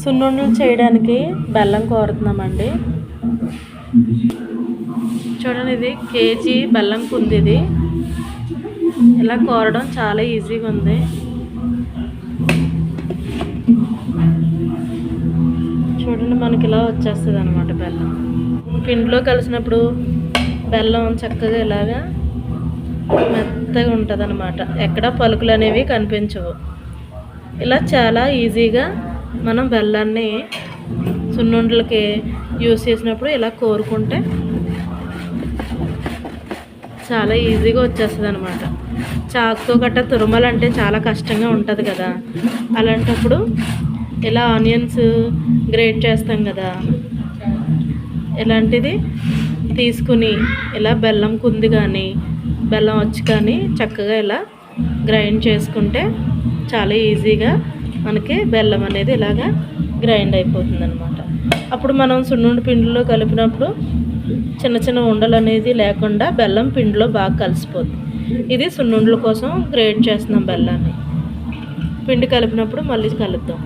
సున్నుండలు చేయడానికి బెల్లం కోరుతున్నామండి. చూడండి ఇది కేజీ బెల్లం కుంది ఇది ఇలా కోరడం చాలా ఈజీగా ఉంది. చూడండి మనకి ఇలా వచ్చేస్తుంది అనమాట బెల్లం. పిండిలో కలిసినప్పుడు బెల్లం చక్కగా ఇలాగా మెత్తగా ఉంటుంది అనమాట ఎక్కడ పలుకులు అనేవి కనిపించవు. ఇలా చాలా ఈజీగా మనం బెల్లాన్ని సున్నుండలకి యూస్ చేసినప్పుడు ఇలా కోరుకుంటే చాలా ఈజీగా వచ్చేస్తుంది అనమాట చాకుతో గట్ట తురుమలంటే చాలా కష్టంగా ఉంటుంది కదా. అలాంటప్పుడు ఇలా ఆనియన్స్ గ్రేట్ చేస్తాం కదా. ఇలాంటిది తీసుకుని ఇలా బెల్లం కుంది కానీ బెల్లం వచ్చి కానీ చక్కగా ఇలా గ్రైండ్ చేసుకుంటే చాలా ఈజీగా మనకి బెల్లం అనేది ఇలాగా గ్రైండ్ అయిపోతుంది అనమాట అప్పుడు మనం సున్నుండి పిండిలో కలిపినప్పుడు చిన్న చిన్న ఉండలు అనేది లేకుండా బెల్లం పిండిలో బాగా కలిసిపోతుంది ఇది సున్నుండ్ల కోసం గ్రేట్ చేస్తున్నాం బెల్లాన్ని. పిండి కలిపినప్పుడు మళ్ళీ కలుపుతాం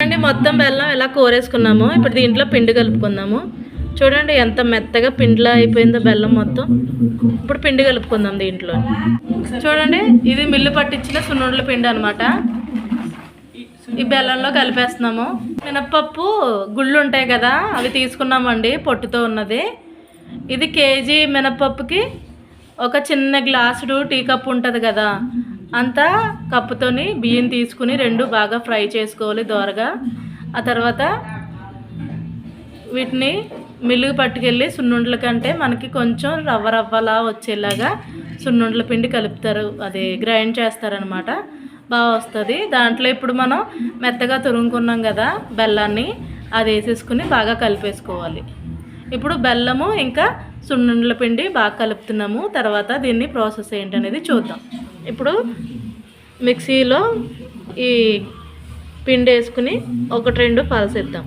చూడండి మొత్తం బెల్లం ఎలా కోరేసుకున్నాము ఇప్పుడు దీంట్లో పిండి కలుపుకుందాము. చూడండి ఎంత మెత్తగా పిండిలా అయిపోయిందో బెల్లం మొత్తం. ఇప్పుడు పిండి కలుపుకుందాం దీంట్లో. చూడండి ఇది మిల్లు పట్టించిన సున్నుండల పిండి అనమాట ఈ బెల్లంలో కలిపేస్తున్నాము. మినప్పప్పు గుళ్ళు ఉంటాయి కదా అవి తీసుకున్నామండి పొట్టుతో ఉన్నది. ఇది కేజీ మినప్పప్పుకి ఒక చిన్న గ్లాసుడు టీ కప్ ఉంటుంది కదా అంతా కప్పుతోని బియ్యం తీసుకుని రెండు బాగా ఫ్రై చేసుకోవాలి దోరగా. ఆ తర్వాత వీటిని మిల్లుకి పట్టుకెళ్ళి సున్నుండల కంటే మనకి కొంచెం రవ్వ రవ్వలా వచ్చేలాగా సున్నుండల పిండి కలుపుతారు అదే గ్రైండ్ చేస్తారనమాట బాగా వస్తుంది. దాంట్లో ఇప్పుడు మనం మెత్తగా తురుముకున్నాం కదా బెల్లాన్ని అది వేసేసుకుని బాగా కలిపేసుకోవాలి. ఇప్పుడు బెల్లము ఇంకా సున్నుండల పిండి బాగా కలుపుతున్నాము. తర్వాత దీన్ని ప్రాసెస్ ఏంటనేది చూద్దాం. ఇప్పుడు మిక్సీలో ఈ పిండి వేసుకుని ఒకటి రెండు పలసిద్దాం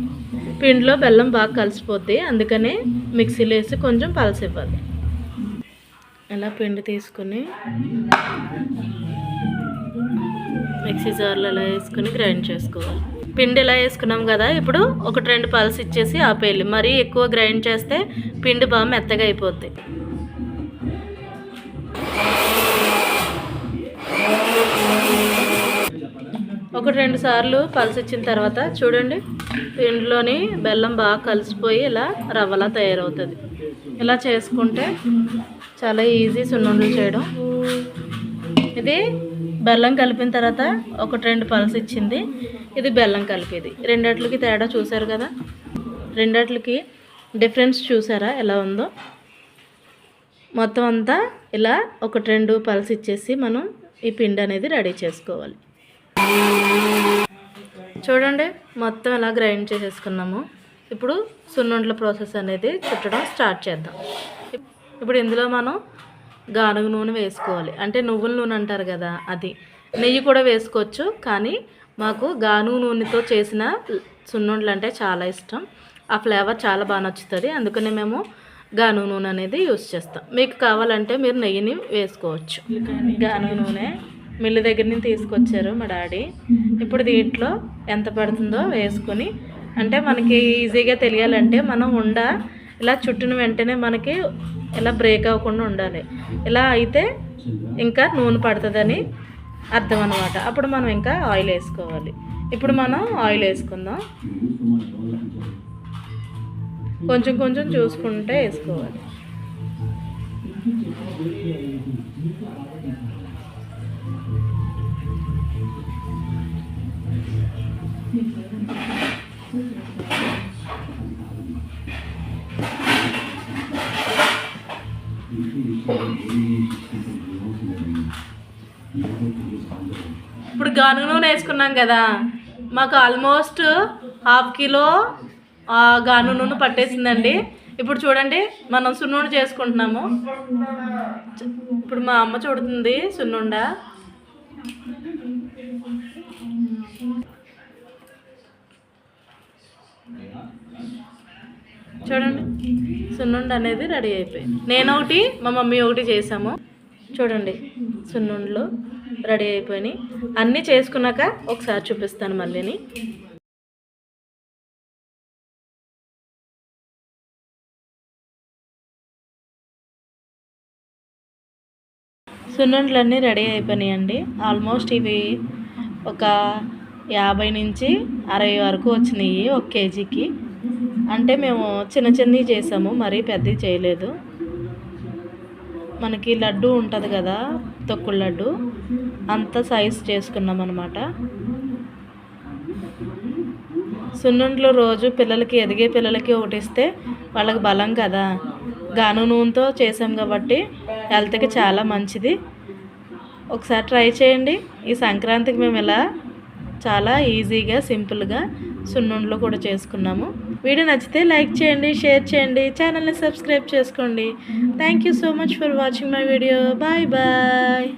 పిండిలో బెల్లం బాగా కలిసిపోద్ది. అందుకనే మిక్సీలో వేసి కొంచెం పలసివ్వాలి అలా ఇలా పిండి తీసుకుని మిక్సీ జార్లు అలా వేసుకుని గ్రైండ్ చేసుకోవాలి. పిండి ఇలా వేసుకున్నాం కదా ఇప్పుడు ఒకటి రెండు పల్స్ ఇచ్చేసి ఆపేయాలి. మరీ ఎక్కువ గ్రైండ్ చేస్తే పిండి బాగా మెత్తగా అయిపోద్ది. ఒకటి రెండు సార్లు పల్స్ ఇచ్చిన తర్వాత చూడండి పిండిలోని బెల్లం బాగా కలిసిపోయి ఇలా రవ్వలా తయారవుతుంది. ఇలా చేసుకుంటే చాలా ఈజీ సున్నుండలు చేయడం. ఇది బెల్లం కలిపిన తర్వాత ఒకటి రెండు పల్స్ ఇచ్చింది. ఇది బెల్లం కలిపేది. రెండట్లకి తేడా చూసారు కదా? రెండట్లకి డిఫరెన్స్ చూసారా ఎలా ఉందో? మొత్తం అంతా ఇలా ఒకటి రెండు పల్స్ ఇచ్చేసి మనం ఈ పిండి అనేది రెడీ చేసుకోవాలి. చూడండి మొత్తం ఇలా గ్రైండ్ చేసేసుకున్నాము. ఇప్పుడు సున్నుండల ప్రాసెస్ అనేది చుట్టడం స్టార్ట్ చేద్దాం. ఇప్పుడు ఇందులో మనం గానుగ నూనె వేసుకోవాలి. అంటే నువ్వుల నూనె అంటారు కదా అది. నెయ్యి కూడా వేసుకోవచ్చు కానీ మాకు గానుగ నూనెతో చేసిన సున్నుండలు అంటే చాలా ఇష్టం. ఆ ఫ్లేవర్ చాలా బాగా నచ్చుతుంది. అందుకనే మేము గానుగ నూనె అనేది యూస్ చేస్తాం. మీకు కావాలంటే మీరు నెయ్యిని వేసుకోవచ్చు. గానుగ నూనె మిల్లు దగ్గర నుంచి తీసుకొచ్చారు మా డాడీ. ఇప్పుడు దీంట్లో ఎంత పడుతుందో వేసుకొని అంటే మనకి ఈజీగా తెలియాలంటే మనం ఉండ ఇలా చుట్టిన వెంటనే మనకి ఇలా బ్రేక్ అవ్వకుండా ఉండాలి. ఇలా అయితే ఇంకా నూనె పడుతుందని అర్థం అనమాట అప్పుడు మనం ఇంకా ఆయిల్ వేసుకోవాలి. ఇప్పుడు మనం ఆయిల్ వేసుకుందాం. కొంచెం కొంచెం చూసుకుంటే వేసుకోవాలి. ఇప్పుడు గానుగ నూనె వేసుకున్నాం కదా మాకు ఆల్మోస్ట్ హాఫ్ కిలో ఆ, గానుగ నూనె పట్టేసిందండి ఇప్పుడు చూడండి మనం సున్నుండ చేసుకుంటున్నాము ఇప్పుడు మా అమ్మ చూడుతుంది సున్నుండ చూడండి. సున్నుండ అనేది రెడీ అయిపోయింది. నేను ఒకటి మా మమ్మీ ఒకటి చేసాము. చూడండి సున్నుండ్లు రెడీ అయిపోయినాయి. అన్నీ చేసుకున్నాక ఒకసారి చూపిస్తాను మళ్ళీని. సున్నుండ్లన్నీ రెడీ అయిపోయినాయి అండి ఆల్మోస్ట్ ఇవి ఒక యాభై నుంచి అరవై వరకు వచ్చినాయి ఒక కేజీకి. అంటే మేము చిన్న చిన్నవి చేసాము మరీ పెద్దవి చేయలేదు. మనకి లడ్డు ఉంటుంది కదా తొక్కుడు లడ్డు అంత సైజ్ చేసుకున్నాం అనమాట సున్నుండ్లు రోజు పిల్లలకి ఎదిగే పిల్లలకి ఒకటి ఇస్తే వాళ్ళకి బలం కదా. గాను నూనెతో చేసాం కాబట్టి హెల్త్కి చాలా మంచిది. ఒకసారి ట్రై చేయండి. ఈ సంక్రాంతికి మేము ఇలా చాలా ఈజీగా సింపుల్గా సున్నుండలు కూడా చేసుకున్నాము. వీడియో నచ్చితే లైక్ చేయండి షేర్ చేయండి ఛానల్ని సబ్స్క్రైబ్ చేసుకోండి. Thank you so much for watching my video bye bye